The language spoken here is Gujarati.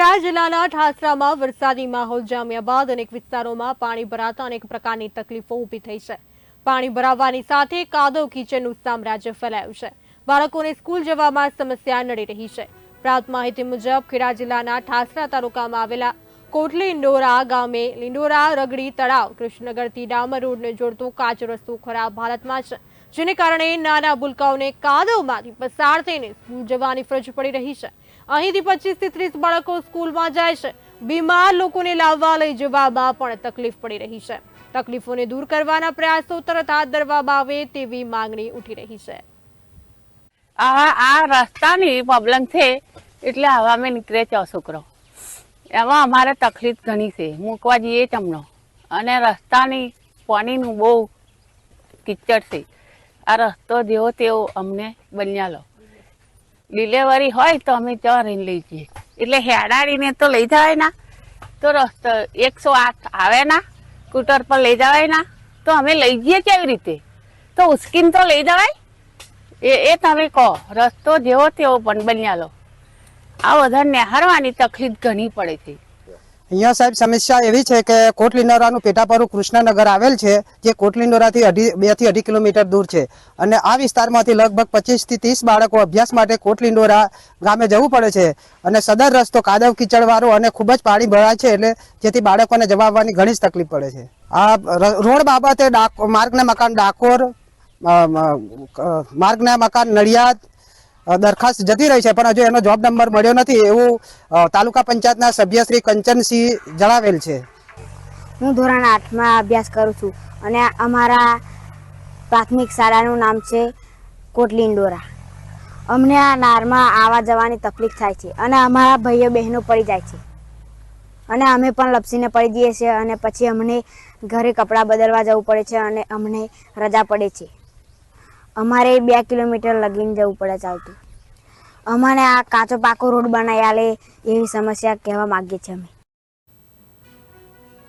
ખેડા જિલ્લાના ઠાસરામાં વરસાદી માહોલ જામ્યા બાદ અનેક વિસ્તારોમાં પાણી ભરાતા અનેક પ્રકારની તકલીફો ઊભી થઈ છે. પાણી ભરાવાની સાથે કાદવ કિચનનું સામ્રાજ્ય ફેલાયું છે. બાળકોને સ્કૂલ જવામાં સમસ્યા નડી રહી છે. પ્રાપ્ત માહિતી મુજબ ખેડા જિલ્લાના ઠાસરા તાલુકામાં આવેલા કોટલી ઇન્ડોરા ગામે લિંડોરા રગડી તળાવ કૃષ્ણનગરથી ડામર રોડને જોડતો કાચો રસ્તો ખરાબ હાલતમાં છે. જેને કારણે નાના ભૂલકાઓને કાદવમાંથી પસાર થઈને સ્કૂલ જવાની ફરજ પડી રહી છે. અહીંથી પચીસથી ત્રીસ બાળકો સ્કૂલમાં જાય છે. બીમાર લોકોને લાવવા લઈ જવામાં પણ તકલીફ પડી રહી છે. તકલીફોને દૂર કરવાના પ્રયાસો તરત હાથ ધરવામાં આવે તેવી માંગણી ઉઠી રહી છે. આ આ રસ્તાની પ્રોબ્લેમ છે. એટલે હવે અમે નીકળે છો છોકરો એમાં અમારે તકલીફ ઘણી છે. મૂકવા જઈએ ચમનો અને રસ્તાની પાણીનું બહુ કિચડ છે. આ રસ્તો જેવો તેવો અમને બન્યાલો ડિલેવરી હોય તો અમે ત્યાં રહીને લઈ જઈએ. એટલે હેડાડીને તો લઈ જવાય ના તો રસ્તો એકસો આઠ આવે ના સ્કૂટર પર લઈ જવાય ના તો અમે લઈ જઈએ કેવી રીતે? તો ઉશ્કીન તો લઈ જવાય. એ એ તમે કહો, રસ્તો જેવો તેવો પણ બન્યાલો આ બધા નિહારવાની તકલીફ ઘણી પડે છે. અહીંયા સાહેબ સમસ્યા એવી છે કે કોટલીનોરાનું પેટાપરું કૃષ્ણનગર આવેલ છે, જે કોટલીનોરાથી અઢી, બેથી અઢી કિલોમીટર દૂર છે. અને આ વિસ્તારમાંથી લગભગ પચીસથી ત્રીસ બાળકો અભ્યાસ માટે કોટલીનોરા ગામે જવું પડે છે. અને સદર રસ્તો કાદવ કીચડવાળો અને ખૂબ જ પાણી ભરાય છે એટલે જેથી બાળકોને જવા આવવાની ઘણી જ તકલીફ પડે છે. આ રોડ બાબતે ડાકો, માર્ગના મકાન ડાકોર માર્ગના મકાન નડિયાદ દરખાસ્ત જતી રહી છે, પણ હજુ એનો જોબ નંબર મળ્યો નથી એવું તાલુકા પંચાયતના સભ્ય શ્રી કંચનસિંહ જણાવેલ છે. હું ધોરણ આઠમાં અભ્યાસ કરું છું અને અમારા પ્રાથમિક શાળાનું નામ છે કોટલીંડોરા અમને આ નારમાં આવવા જવાની તકલીફ થાય છે અને અમારા ભાઈઓ બહેનો પડી જાય છે. અને અમે પણ લપસીને પડી જઈએ છીએ અને પછી અમને ઘરે કપડાં બદલવા જવું પડે છે અને અમને રજા પડે છે. અમારે બે કિલોમીટર લગીને જવું પડે ચાલતું. અમને આ કાચો પાકો રોડ બનાવી આલે એવી સમસ્યા કહેવા માગીએ છીએ અમે.